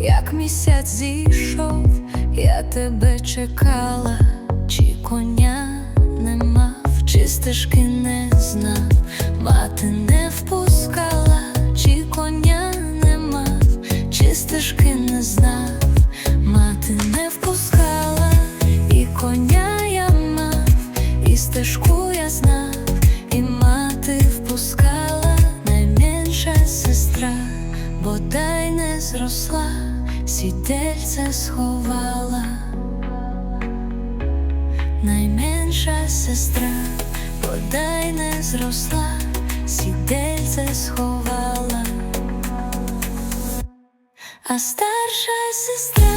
як місяць зійшов, я тебе чекала, чи коня не мав, чи стежки не знав, мати не впускала, чи коня не мав, чи стежки не знав, мати не впускала, і коня я мав, і стежку я знав, бодай не зросла, сідельце сховала. Найменша сестра, бодай не зросла, сідельце сховала, а старша сестра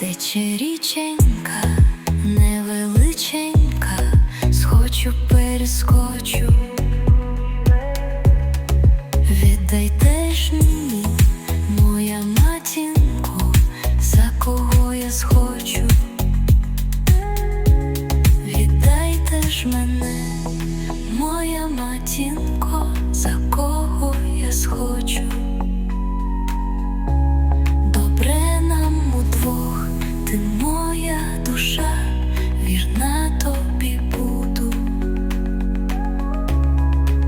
Тече річенька, невеличенька, схочу, перескочу. Віддайте ж мені, моя матінко, за кого я схочу. Віддайте ж мене, моя матінко, душа, вірна тобі буду.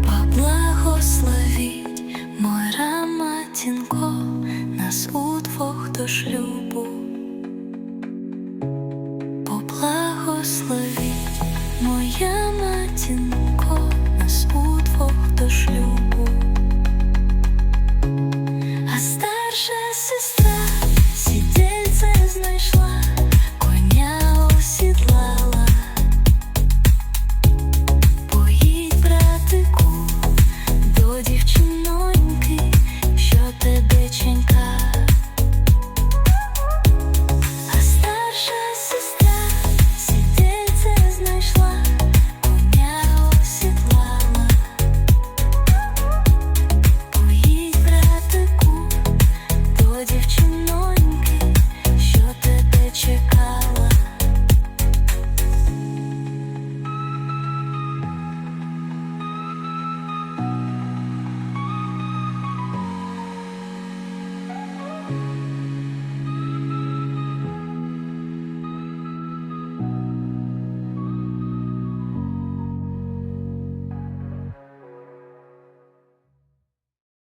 Поблагословіть, моя матінко, нас удвох до шлюбу. you